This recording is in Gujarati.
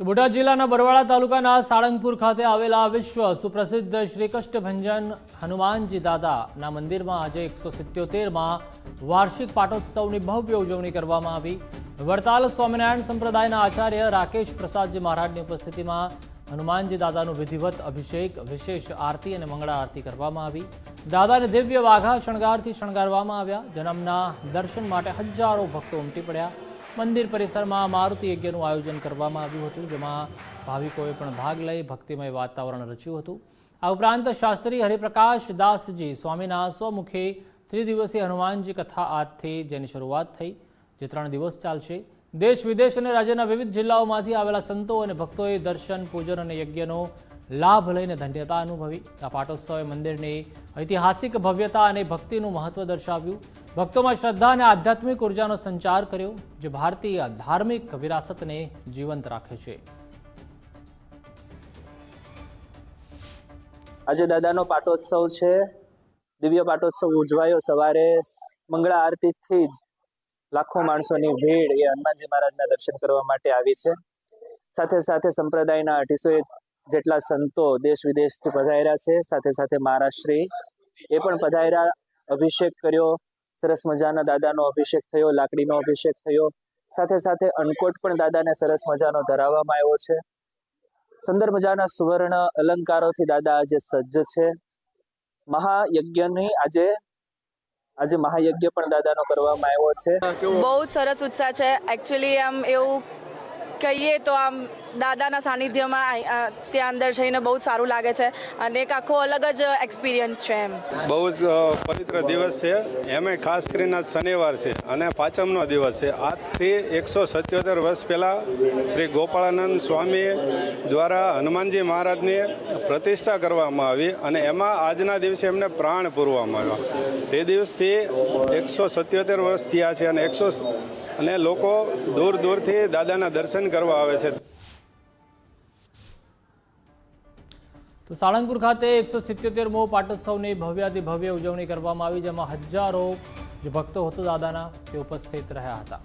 તો બોટાદ જિલ્લાના બરવાળા તાલુકાના સાળંગપુર ખાતે આવેલા વિશ્વ સુપ્રસિદ્ધ શ્રી ભંજન હનુમાનજી દાદાના મંદિરમાં આજે એકસો સિત્યોતેરમાં વાર્ષિક પાટોત્સવની ભવ્ય ઉજવણી કરવામાં આવી. વડતાલ સ્વામિનારાયણ સંપ્રદાયના આચાર્ય રાકેશ પ્રસાદજી મહારાજની ઉપસ્થિતિમાં હનુમાનજી દાદાનું વિધિવત અભિષેક, વિશેષ આરતી અને મંગળા આરતી કરવામાં આવી. દાદાને દિવ્ય વાઘા શણગારથી શણગારવામાં આવ્યા. જન્મના દર્શન માટે હજારો ભક્તો ઉમટી પડ્યા. મંદિર પરિસરમાં મારુતિ યજ્ઞનું આયોજન કરવામાં આવ્યું હતું, જેમાં ભાવિકોએ પણ ભાગ લઈ ભક્તિમય વાતાવરણ રચ્યું હતું. આ ઉપરાંત શાસ્ત્રી હરિપ્રકાશ દાસજી સ્વામીના સ્વમુખે ત્રિદિવસીય હનુમાનજી કથા આજથી જેની શરૂઆત થઈ, જે ત્રણ દિવસ ચાલશે. દેશ, વિદેશ અને રાજ્યના વિવિધ જિલ્લાઓમાંથી આવેલા સંતો અને ભક્તોએ દર્શન, પૂજન અને યજ્ઞનો લાભ લઈને ધન્યતા અનુભવી. આ પાટોત્સવે મંદિરની ઐતિહાસિક ભવ્યતા અને ભક્તિનું મહત્વ દર્શાવ્યું. ભક્તોમાં શ્રદ્ધા અને આધ્યાત્મિક ઉર્જાનો સંચાર કર્યો, જે ભારતીય ધાર્મિક વિરાસતને જીવંત રાખે છે. આજે દાદાનો પાટોત્સવ છે. દિવ્ય પાટોત્સવ ઉજવાયો સવારે. મંગળા આરતીથી જ લાખો માણસોની ભીડ એ હનુમાનજી મહારાજના દર્શન કરવા માટે આવી છે. સાથે સાથે સંપ્રદાયના અઢીસો જેટલા સંતો દેશ વિદેશથી પધાર્યા છે. સાથે સાથે મહારાજશ્રી એ પણ પધાર્યા, અભિષેક કર્યો. સરસ મજાના દાદાનો અભિષેક થયો, લાકડીનો અભિષેક થયો. સાથે સાથે અન્નકોટ પણ દાદાને સરસ મજાનો ધરાવવામાં આવ્યો છે. સુંદર મજાના સુવર્ણ અલંકારોથી દાદા આજે સજ્જ છે. મહાયજ્ઞની આજે આજે મહાયજ્ઞ પણ દાદાનો કરવામાં આવ્યો છે. બહુ જ સરસ ઉત્સાહ છે. એકચ્યુઅલી આમ એવું કહીએ તો આમ દાદાના સાનિધ્યમાં ત્યાં અંદર જઈને બહુ જ સારું લાગે છે અને એક આખો અલગ જ એક્સપિરિયન્સ છે એમ. બહુ જ પવિત્ર દિવસ છે. એમે ખાસ કરીને શનિવાર છે અને પાંચમનો દિવસ છે. આજથી એકસો સત્યોતેર વર્ષ પહેલાં શ્રી ગોપાળાનંદ સ્વામી દ્વારા હનુમાનજી મહારાજની પ્રતિષ્ઠા કરવામાં આવી અને એમાં આજના દિવસે એમને પ્રાણ પૂરવામાં આવ્યા. તે દિવસથી એકસો સત્યોતેર વર્ષ થયા છે અને એકસો અને લોકો દૂર દૂરથી દાદાના દર્શન કરવા આવે છે. તો સાળંગપુર ખાતે એકસો સિત્યોતેરમો પાટોત્સવની ભવ્યાતિ ભવ્ય ઉજવણી કરવામાં આવી, જેમાં હજારો જે ભક્તો હતો દાદાના તે ઉપસ્થિત રહ્યા હતા.